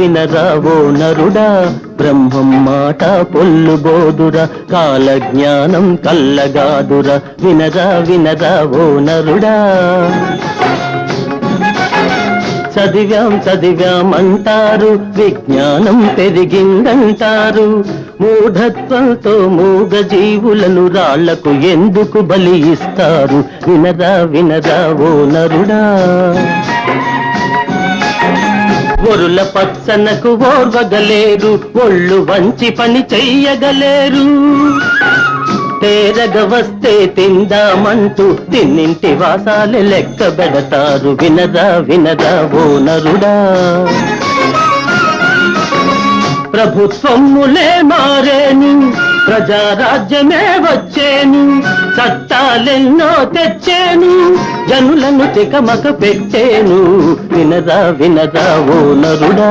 వినరావో నరుడా? బ్రహ్మం మాట పొల్లు బోదురా. కాల జ్ఞానం కల్లగాదురా. వినరా వినరా ఓ నరుడా? చదివాం చదివాం అంటారు విజ్ఞానం పెరిగిందంటారు. మూఢత్వంతో మూగ జీవులను రాళ్ళకు ఎందుకు బలి ఇస్తారు? వినరా వినరా ఓ నరుడా? పొరుల పచ్చనకు ఓర్వగలేరు ఒళ్ళు వంచి పని చెయ్యగలేరు. తేరగ వస్తే తిందామంటూ తిన్నింటి వాసాలు లెక్క పెడతారు. వినదా వినదా ఓ నరుడా. ప్రభుత్వములే మారేని ప్రజారాజ్యమే వచ్చేను చట్టాలెన్నో తెచ్చేను జనులను తికమక పెట్టేను. వినదా వినదా ఓ నరుడా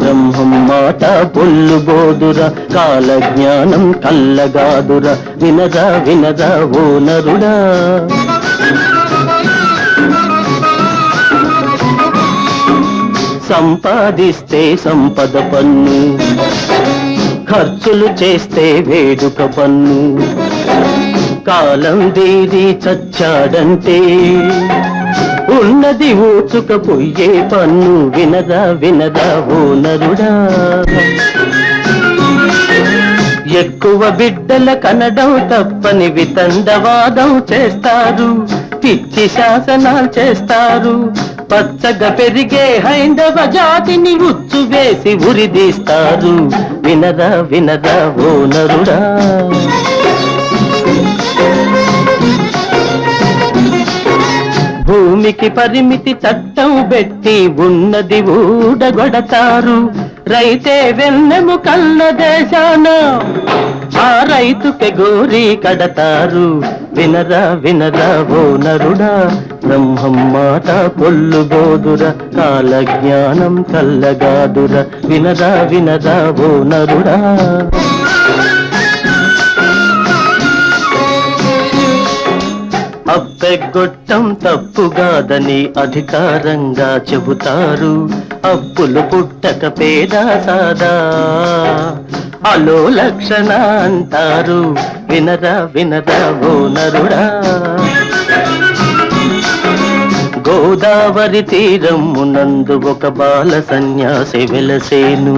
బ్రహ్మం మాట పొల్లు బోదురా కాల జ్ఞానం కల్లగాదురా. వినదా వినదా ఓ నరుడా. సంపాదిస్తే సంపద పన్ను ఖర్చులు చేస్తే వేడుక పన్ను. కాలం దేది చచ్చాడంటే ఉన్నది ఊచుక పొయ్యే పన్ను. వినదా వినదా ఓ నరుడా. ఎక్కువ బిడ్డల కనడం తప్పని వితండవాదం చేస్తారు. పిచ్చి శాసనాలు చేస్తారు. పచ్చగా పెరిగే హైందవ జాతిని ఉచ్చు వేసి ఉరిదీస్తారు. వినదా వినద ఓ నరుడా. భూమికి పరిమితి చట్టం పెట్టి ఉన్నది ఊడగొడతారు. రైతే వెన్నెము కళ్ళ దేశాన ఆ రైతుకి గోరి కడతారు. వినరా వినరా ఓ నరుడా బ్రహ్మం మాట పొల్లు బోదుర కాల జ్ఞానం కల్లగాదుర వినరా వినరా ఓ నరుడా. అప్పెగొట్టం తప్పుగాదని అధికారంగా చెబుతారు. అప్పులు పుట్టక పేద సాదా. అలో లక్షణ అంటారు. వినరా వినరా గోనరుడా గోదావరి తీరం మునందు ఒక బాల సన్యాసి వెలసేను.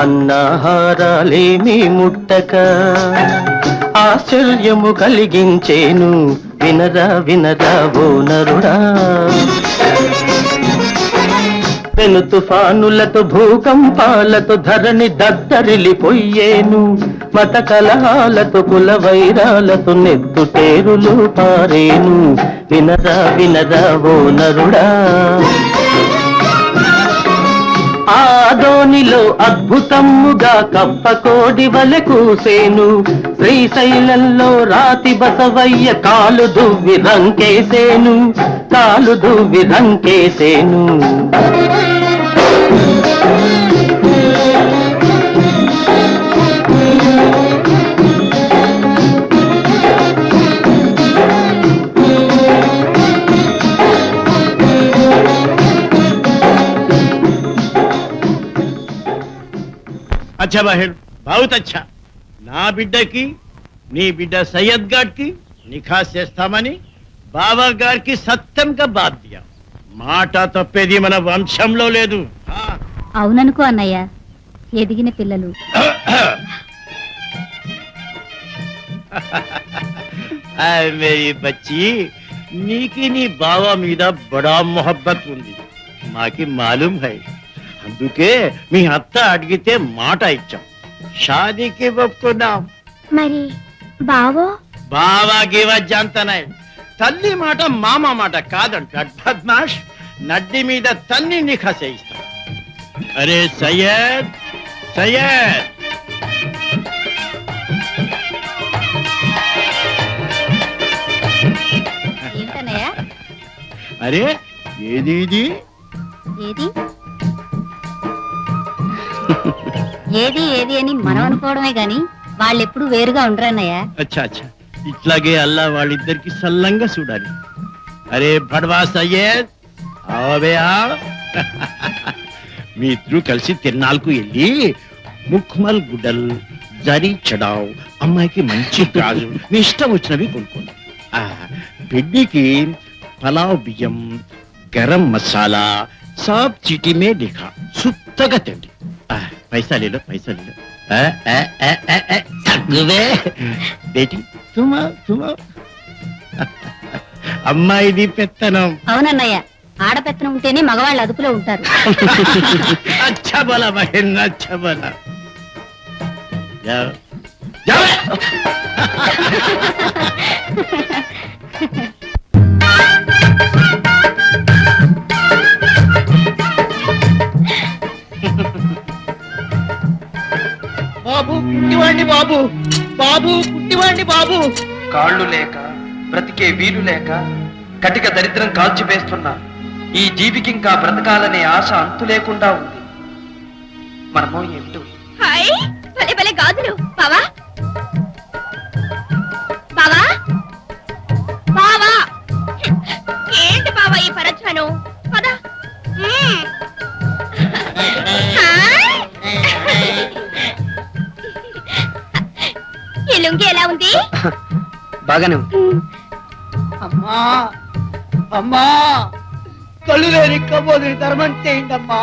అన్నాహారాలేమీ ముట్టక ఆశ్చర్యము కలిగించేను. వినరా వినరా ఓ నరుడా. పెను తుఫానులతో భూకంపాలతో ధరణి దద్దరిలిపోయేను మత కలహాలతో కుల వైరాలతో నెత్తుటేరులు పారేను. వినరా వినరా ఓ నరుడా. ఆదోనిలో అద్భుతముగా కప్పకోడి వలె కూసేను. శ్రీశైలంలో రాతి బసవయ్య కాలు దువ్వి రంకేసేను. కాలు దువ్వి రంకేసేను. అచ్చా బావుత్ అచ్చా నా బిడ్డకి నీ బిడ్డ సయ్యద్ గారికి నిఖాస్ చేస్తామని బాబా గారికి సత్యంగా బాధ్య. మాట తప్పేది మన వంశంలో లేదు. అవుననుకో అన్నయ్య ఎదిగిన పిల్లలు. మేరీ బచ్చి నీకి నీ బావ మీద బడా మొహబ్బత్ ఉంది. మాకి మాలూం హై. అందుకే మీ అత్త అడిగితే మాట ఇచ్చాం. షాదీకి ఒప్పుకున్నాం మరి బావో? బావాకి వజ్జంతనాయ్ తల్లి మాట మామ మాట కాదంట. బద్మాష్ నడ్డి మీద తన్ని నిఖా చేయిస్తాం. అరే సయ్యద్ సయ్యద్! ఏంటన్నయ్య? అరే ఏది ఇది? ఏది? ఏది ఏది అని మనం అనుకోవడమే గాని వాళ్ళెప్పుడు వేరుగా ఉండరన్నయ్య. అచ్చా అచ్చా. ఇట్లాగే అల్లా వాళ్ళిద్దరికి సల్లంగా చూడాలి అరే బడవా సయ్యద్ మీ ఇద్దరు కలిసి తిరునాళ్ళకు వెళ్ళి ముక్మల్ గుడ్డలు జరీ చడావ్ అమ్మాయికి మంచి గాజు మీ ఇష్టం వచ్చినవి కొనుక్కోండి. ఆ, బిడ్డికి పలావ్ బియ్యం గరం మసాలా సాబ్ చిటిమే మే లిఖా సుత్తగా తిండి పైసాలీలో పైసాలీలో తగ్గువే. బేటి సుమా సుమా. అమ్మాయిది పెత్తనం. అవునన్నయ్య ఆడపెత్తనం ఉంటేనే మగవాళ్ళు అదుపులో ఉంటారు. అచ్చా బల మహేంద్ర అచ్చా जाओ బాబు. బాబు కుట్టివాణ్ణి బాబు. కాళ్ళు లేక బ్రతికే వీలు లేక కటిక దరిద్రం కాల్చివేస్తున్న ఈ జీవికి ఇంకా బ్రతకాలనే ఆశ అంతు లేకుండా ఉంది. మనమో ఏమిటో? హాయ్ భలే భలే గాజులు. బావా. బావా. బావా. ఏంటి బావా ఈ పరచాను బాగానే ఉంది. అమ్మా అమ్మా కళ్ళు లేని కబోదిని ధర్మం చేయండి అమ్మా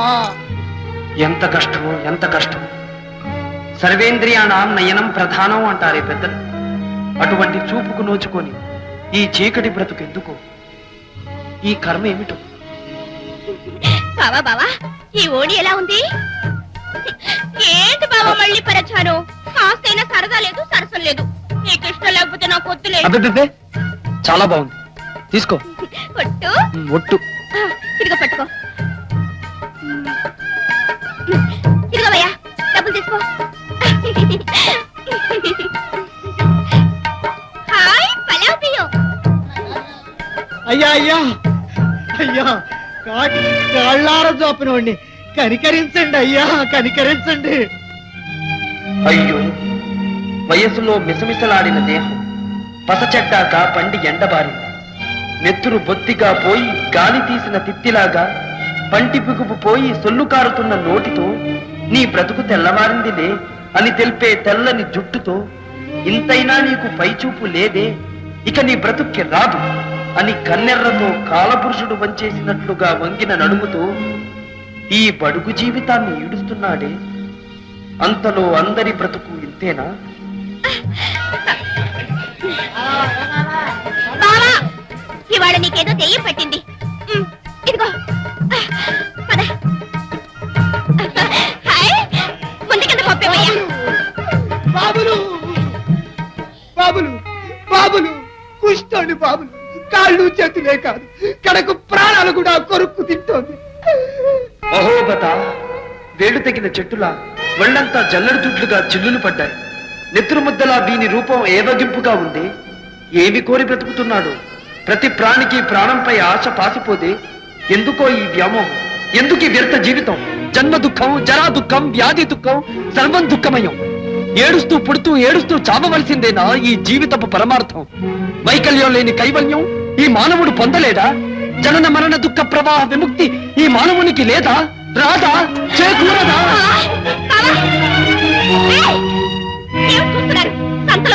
ఎంత కష్టమో ఎంత కష్టం. సర్వేంద్రియాణం నయనం ప్రధానం అంటారే పెద్దలు. అటువంటి చూపుకు నోచుకొని ఈ చీకటి బ్రతుకెందుకు? ఈ కర్మ ఏమిటో? బావా బావా ఈ ఓడి ఎలా ఉంది? ఏంటి బావా మళ్ళీ పరచాను కాస్తైనా సరదా లేదు సరసం లేదు. నీకు ఇష్టం లేకపోతే నాకు వద్దులే అబ్బే చాలా బాగుంది. తీసుకో. ఒట్టు? ఇదిగో పట్టుకో. ఇదిగో భయ్యా డబ్బులు తీసుకో. హాయ్ పలావ్ అయ్యా అయ్యా. అయ్యా కాటి కాళ్ళార కనికరించండి అయ్యా కనికరించండి. అయ్యో. వయసులో మిసమిసలాడిన దేహం. పసచెట్టాక పండి ఎండబారింది నెత్తురు బొత్తిగా పోయి గాలి తీసిన తిత్తిలాగా పంటి పిగుపు పోయి సొల్లు కారుతున్న నోటితో నీ బ్రతుకు తెల్లవారిందిలే అని తెలిపే తెల్లని జుట్టుతో ఇంతైనా నీకు పైచూపు లేదే ఇక నీ బ్రతుక్కి రాదు అని కన్నెర్రతో కాలపురుషుడు వంచేసినట్లుగా వంగిన నడుముతో ఈ బడుగు జీవితాన్ని ఈడుస్తున్నాడే. అంతలో అందరి బ్రతుకు ఇంతేనా? బావా ఇవాళ నీకేదో దెయ్యం పట్టింది. ఇదిగో. పద. హాయ్ ముందుకెంత పంపేవయ్యా. బాబులు బాబులు బాబులు కుష్టోండి బాబులు. కాళ్ళు చేతులే కాదు కడకు ప్రాణాలు కూడా కొరుక్కు తింటోంది. అహోబత వేడు తగిన చెట్టులా ఒళ్ళంతా జల్లడి దుడ్లుగా చిల్లులు పడ్డాయి. నిద్రముద్దలా ముద్దలా వీని రూపం ఏవగింపుగా ఉంది? ఏమి కోరి బ్రతుకుతున్నాడు? ప్రతి ప్రాణికి ప్రాణంపై ఆశ పాసిపోదే ఎందుకో ఈ వ్యామోహం? ఎందుకు ఈ వ్యర్థ జీవితం? జన్మ దుఃఖం జరా దుఃఖం వ్యాధి దుఃఖం సర్వం దుఃఖమయం. ఏడుస్తూ పుడుతూ ఏడుస్తూ చావవలసిందేనా ఈ జీవితపు పరమార్థం? వైకల్యం లేని కైవల్యం ఈ మానవుడు పొందలేదా? జనన మరణ దుఃఖ ప్రవాహ విముక్తి ఈ మానవునికి లేదా? రాదా? చేకూరదా?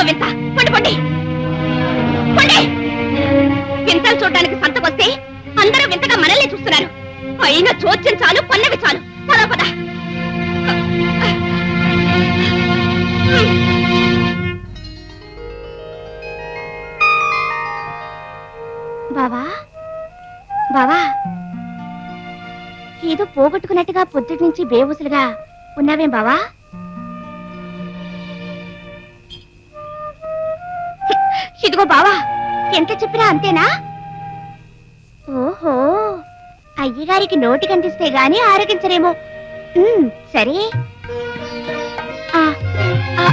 సంతలో వింత? పండి పండి. పండి. వింతలు చూడడానికి సంతకొస్తే అందరూ వింతగా మనల్ని చూస్తున్నారు. అయినా చోద్యం చాలు పన్నవి చాలు. పద పద. బావా? బావా? ఏదో పోగొట్టుకున్నట్టుగా పొద్దుటి నుంచి బేవుసులుగా ఉన్నావేం బావా? ఇదిగో బావా ఎంత చెప్పినా అంతేనా? ఓహో అయ్యగారికి నోటి కనిపిస్తే గాని ఆరగించరేమో. సరే. ఆ, ఆ.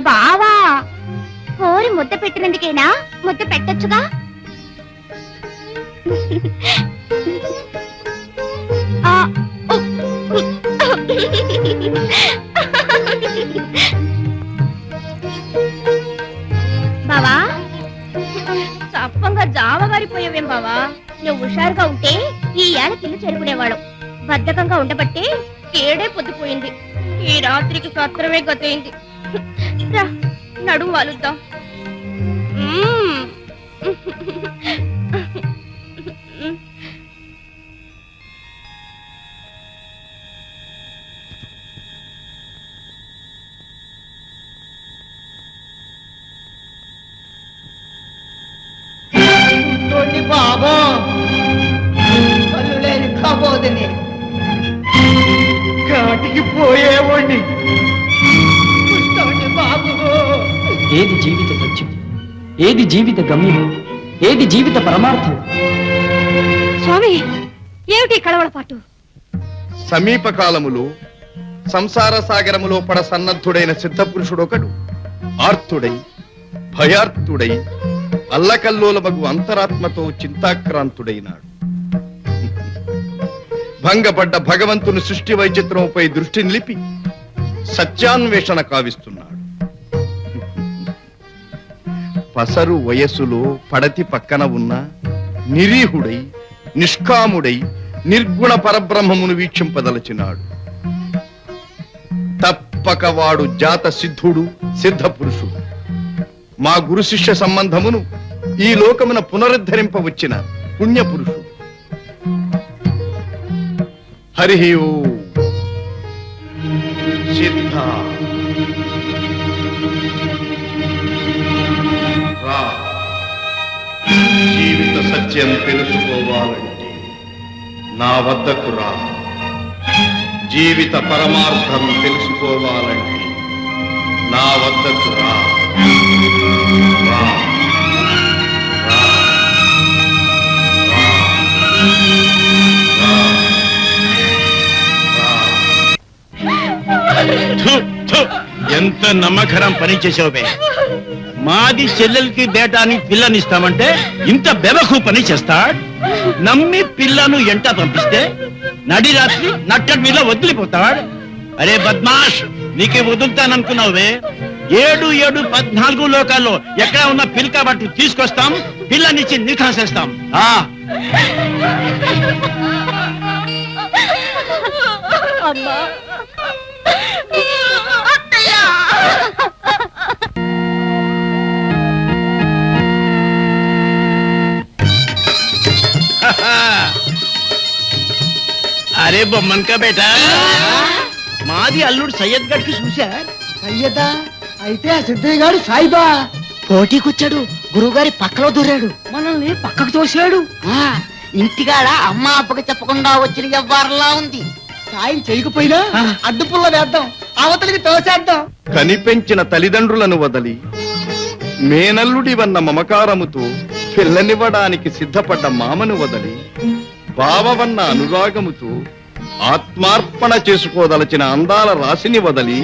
బావా కోరి ముద్ద పెట్టినందుకేనా? ముద్ద పెట్టొచ్చుగా? ఆ, బావా? సప్పంగా జావగారిపోయావేం బావా? నువ్వు హుషారుగా ఉంటే ఈ ఏళ కింద చేరుకునేవాడు. బద్ధకంగా ఉండబట్టే ఏడే పొద్దుపోయింది. ఈ రాత్రికి సత్రమే గతయింది రా నడుము వాలుద్దాం. పోయేవాడిని ఏది జీవిత సత్యం? ఏది జీవిత గమ్యం? ఏది జీవిత పరమార్థం? స్వామి ఏమిటి కళవళపాటు సమీప కాలములో సంసార సాగరములో పడ సన్నద్ధుడైన సిద్ధపురుషుడొకడు ఆర్తుడై భయార్తుడై అల్లకల్లోలమగు అంతరాత్మతో చింతాక్రాంతుడైనాడు. భంగపడ్డ భగవంతుని సృష్టి వైచిత్రంపై దృష్టి నిలిపి సత్యాన్వేషణ కావిస్తున్నాడు. పసరు వయస్సులో పడతి పక్కన ఉన్న నిరీహుడై నిష్కాముడై నిర్గుణ పరబ్రహ్మమును వీక్షింపదలచినాడు. తప్పక వాడు జాత సిద్ధుడు సిద్ధ పురుషుడు మా గురు శిష్య సంబంధమును ఈ లోకమున పునరుద్ధరింపవచ్చిన పుణ్య హరి సిద్ధ రా జీవిత సత్యం తెలుసుకోవాలంటే నా వద్దకు రా జీవిత పరమార్థం తెలుసుకోవాలంటే నా వద్దకు రా. రా. నమ్మకరం పనిచేసావుబే మాది చెల్లెలకి బేటాని పిల్లనిస్తామంటే ఇంత బెవకు పని చేస్తా నమ్మి పిల్లను ఎంట పంపిస్తే నడి రాత్రి నట్టడి మీద వదిలిపోతాడు? అరే బద్మాష్ నీకే వదులుతాననుకున్నావే ఏడు ఏడు పద్నాలుగు లోకాల్లో ఎక్కడ ఉన్న పిల్క బట్టు తీసుకొస్తాం పిల్లనిచ్చి నిఖాసేస్తాం ఆ. అమ్మా. అరే బొమ్మన్ కా బేటా. మాది అల్లుడు సయ్యద్ గడ్కి చూశారు అయ్యదా అయితే ఆ సిద్ధయ్య గారు సాయిబా. పోటీకొచ్చాడు. గురువుగారి పక్కలో దూరాడు. మనల్ని పక్కకు తోసాడు ఆ, ఇంటికాడ అమ్మ అప్పకి చెప్పకుండా వచ్చిన ఎవ్వరలా ఉంది. సాయం చేయకపోయినా అడ్డుపుల్ల వేద్దాం అవతలికి తోసేద్దాం. కనిపెంచిన తల్లిదండ్రులను వదలి మేనల్లుడివన్న మమకారముతో పిల్లనివ్వడానికి సిద్ధపడ్డ మామను వదలి బావవన్న అనురాగముతో ఆత్మార్పణ చేసుకోదలచిన అందాల రాశిని వదలి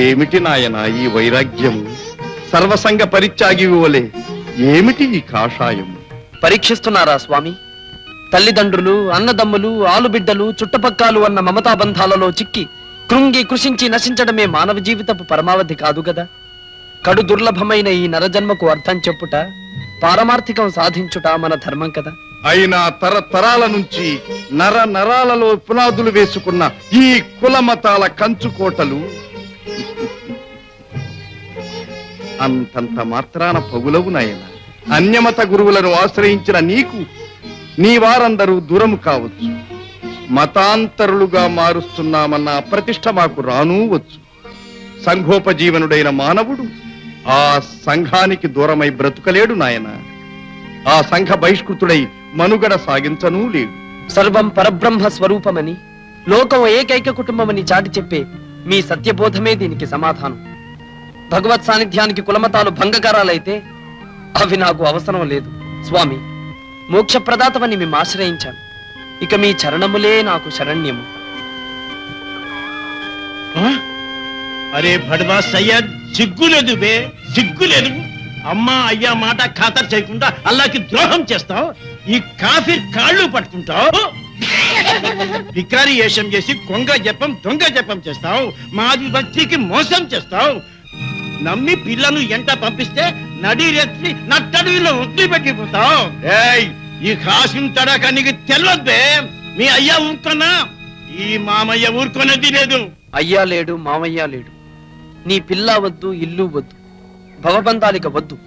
ఏమిటి నాయన ఈ వైరాగ్యము సర్వసంగ పరిత్యాగి వలె ఏమిటి ఈ కాషాయము పరీక్షిస్తున్నారా స్వామి? తల్లిదండ్రులు అన్నదమ్ములు ఆలుబిడ్డలు చుట్టపక్కాలు అన్న మమతా బంధాలలో చిక్కి కృంగి కృషించి నశించడమే మానవ జీవితపు పరమావధి కాదు కదా కడు దుర్లభమైన ఈ నరజన్మకు అర్థం చెప్పుట పారమార్థికం సాధించుట మన ధర్మం కదా? అయినా తరతరాల నుంచి నర నరాలలో పునాదులు వేసుకున్న ఈ కులమతాల కంచుకోటలు అంతంత మాత్రాన పగులవు నాయన. అన్యమత గురువులను ఆశ్రయించిన నీకు నీ వారందరూ దూరము కావచ్చు. మతాంతరులుగా మారుస్తున్నామన్న ప్రతిష్ట మాకు రానూ వచ్చు. సంఘోపజీవనుడైన మానవుడు ఆ సంఘానికి దూరమై బ్రతుకలేడు నాయన. ఆ సంఘ బహిష్కృతుడై మనుగడ సాగించనూ లేడు సర్వం పరబ్రహ్మ స్వరూపమని లోకం ఏకైక కుటుంబమని చాటి చెప్పే మీ సత్యబోధమే దీనికి సమాధానం. భగవత్ సాన్నిధ్యానికి కులమతాలు భంగకరాలైతే అవి నాకు అవసరం లేదు. స్వామి మోక్షప్రదాతమని మేము ఆశ్రయించాను ఇక మీ చరణములే నాకు శరణ్యము. ఆ? అరే భడవా సయ్యద్ సిగ్గులేదు బే సిగ్గులేదు. అమ్మా అయ్యా మాట ఖాతరు చేయకుండా అల్లాకి ద్రోహం చేస్తావు? ఈ కాఫీ కాళ్ళు పట్టుకుంటావు? వికారి వేషం చేసి కొంగ జపం దొంగ జపం చేస్తావు. మాది భక్తికి మోసం చేస్తావు. నమ్మి పిల్లను ఎంట పంపిస్తే నడి రెత్తి నట్టడిలో వదిలిపెట్టిపోతావు ఏయ్ ఈ కాసిన తడక నీకు తెల్లొద్దే. మీ అయ్యా ఊరుకున్నా? ఈ మామయ్య ఊరుకున్నది లేదు అయ్యా లేడు మామయ్య లేడు. నీ పిల్ల వద్దు ఇల్లు వద్దు. భవబంధాలిక వద్దు.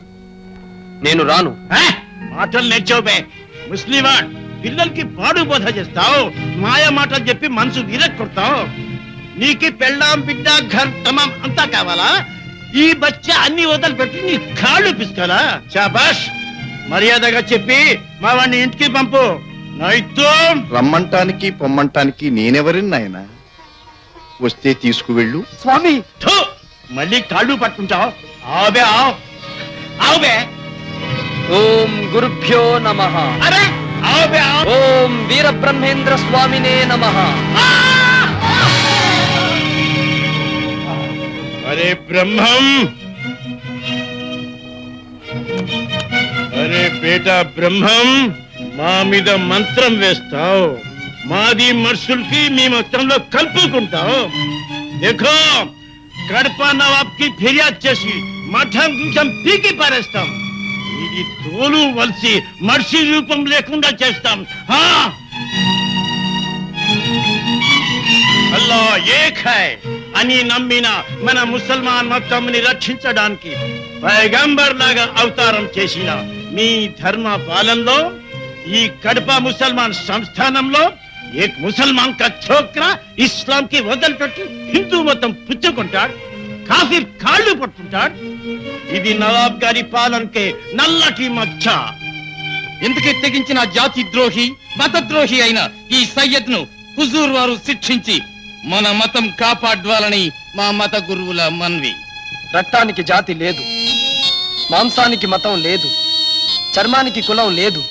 నేను రాను. ఆ? మాటలు నేర్చోబే. ముస్లిమాన్ పిల్లలకి పాడు బోధ చేస్తావు మాయ మాటలు చెప్పి మనసు విరక్కొడతావు నీకి పెళ్ళాం బిడ్డ ఘర్ తమాం అంతా కావాలా? ఈ బచ్చా అన్ని వదిలిపెట్టి నీ కాళ్ళు పిసుకోవాలా శాబాష్ మర్యాదగా చెప్పి మా వాడిని ఇంటికి పంపు. నైతో రమ్మంటానికి పొమ్మంటానికి నేనెవరిని నాయన? వస్తే తీసుకువెళ్ళు. స్వామి! మళ్ళీ కాళ్ళు పట్టుకుంటావు. ఆవే ఆవ్. ఆవుబే ఓం గురుభ్యో నమః. ఓం వీరబ్రహ్మేంద్ర స్వామినే నమః. అరే బ్రహ్మం. అరే బేటా బ్రహ్మం. మా మీద మంత్రం వేస్తావు. మాది మనుషులకి మీ మొత్తంలో కలుపుకుంటావు. దేఖో కడప నవాబ్కి ఫిర్యాదు చేసి మఠం గిఠం పీకి పారేస్తాం. ఇది తోలు వలిసి మనిషి రూపం లేకుండా చేస్తాం. అల్లా ఏక్ అని నమ్మిన మన ముసల్మాన్ మొత్తంని రక్షించడానికి పైగంబర్ లాగా అవతారం చేసిన మీ ధర్మ పాలనలో ఈ కడప ముసల్మాన్ సంస్థానంలో ఏక్ ముసల్మాన్ కా ఇస్లాం కి వదిలిపెట్టి హిందూ మతం పుచ్చుకుంటాడు కాఫీ కాళ్ళు పట్టుకుంటాడు ఇది నవాబ్ గారి పాలనకే నల్లటి మచ్చ. ఎందుకు తెగించిన జాతి ద్రోహి మతద్రోహి అయిన ఈ సయ్యద్ను హుజూర్ వారు శిక్షించి మన మతం కాపాడ్వాలని మా మత గురువుల మన్వి. రక్తానికి జాతి లేదు మాంసానికి మతం లేదు చర్మానికి కులం లేదు.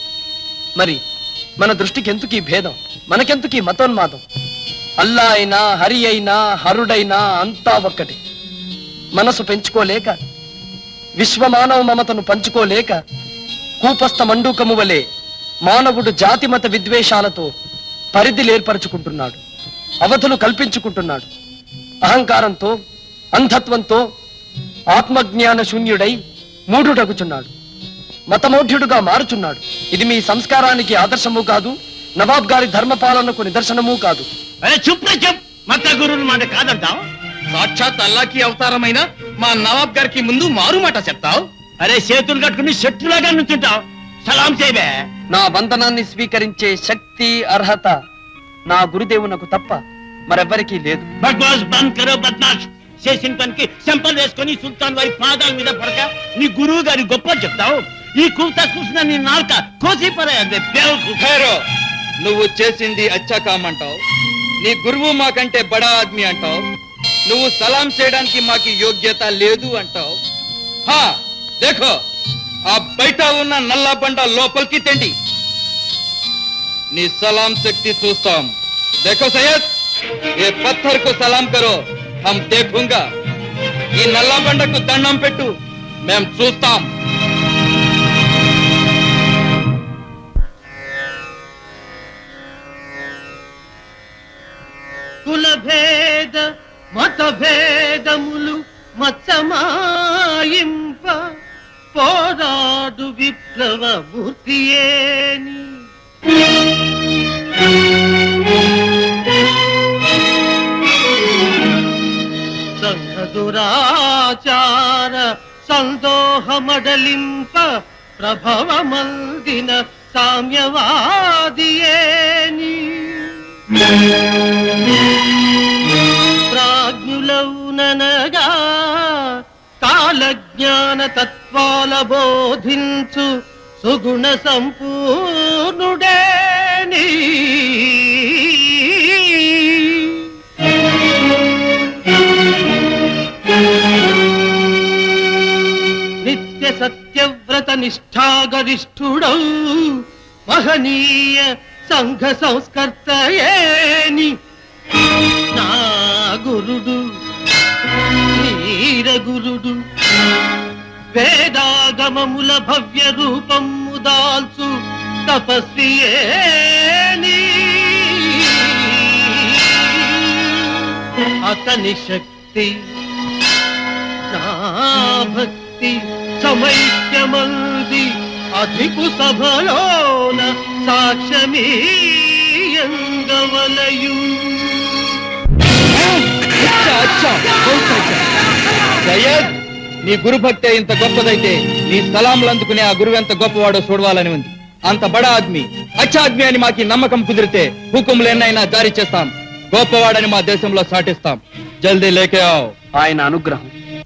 మరి మన దృష్టికి ఎందుకు ఈ భేదం? మనకెందుకు ఈ మతోన్మాదం? అల్లా అయినా హరి అయినా హరుడైనా అంతా ఒక్కటి. మనసు పెంచుకోలేక విశ్వమానవ మమతను పంచుకోలేక కూపస్థ మండూకము వలె మానవుడు జాతిమత విద్వేషాలతో పరిధిలేర్పరచుకుంటున్నాడు అవధులు కల్పించుకుంటున్నాడు. అహంకారంతో అంధత్వంతో ఆత్మజ్ఞాన శూన్యుడై మూఢుడగుచున్నాడు మతమోఢ్యుడుగా మారుచున్నాడు. ఇది మీ సంస్కారానికి ఆదర్శము కాదు నవాబ్ గారి ధర్మపాలనకు నిదర్శనము కాదు. మత మాట కాదంటావు? సాక్షాత్ అల్లాకి అవతారమైన మా నవాబ్ గారికి ముందు మారుమాట చెప్తావు? అరే చేతులు కట్టుకుని చెట్టులాగా నుంచుంటావు సలాం చేయబే. నా వందనాన్ని స్వీకరించే శక్తి అర్హత నా గురుదేవునకు తప్ప మరెవ్వరికీ లేదు. బక్వాస్ బంద్ కరో బద్మాష్ చేసిన పనికి చెంపలు వేసుకొని సుల్తాన్ వారి పాదాల మీద పడక నీ గురువు గారి గొప్ప చెప్తావు? ఈ కూత కూసిన నీ నాలుక కోసి పరాయండి ఖైరో నువ్వు చేసింది అచ్చా కామంటావు. నీ గురువు మాకంటే బడా ఆద్మీ అంటావు. నువ్వు సలాం చేయడానికి మాకు యోగ్యత లేదు అంటావు. హా దేఖో ఆ బయట ఉన్న నల్లా బండ లోపలికి తెండి. నీ సలాం శక్తి చూస్తాం. దేఖో సయ్యద్ ఏ పత్థర్కు సలాం కరో హమ్ దేఖుంగా. ఈ నల్లా బండకు దండం పెట్టు మేం చూస్తాం. మూర్తియేని సంఘ దురాచార సందోహమడలింప ప్రభవమందిన సామ్యవాదియేని ప్రాజ్ఞులౌననగా కాలజ్ఞాన తత్వాల బోధించు సుగుణ సంపూర్ణుడే నిత్య సత్యవ్రత నిష్ఠాగరిష్ఠుడౌ మహనీయ సంఘ సంస్కర్తయేని నా. గురుడు వీరగురుడు వేదాగమముల భవ్య రూపము దాల్చు తపస్వియేని అతని శక్తి నా భక్తి సమైక్యమంది అధికు సభలోన సాక్ష్యమీయంగవలయు అచ్చా, నీ గురు భక్తే ఇంత గొప్పదైతే నీ సలాంలు అందుకునే ఆ గురువు ఎంత గొప్పవాడో చూడవాలని ఉంది. అంత బడా ఆద్మీ. అచ్చాద్మి అని మాకి నమ్మకం కుదిరితే హుకుములు ఎన్నైనా జారీ చేస్తాం. గొప్పవాడని మా దేశంలో సాటిస్తాం. జల్దీ లేకే ఆవ్. ఆయన అనుగ్రహం.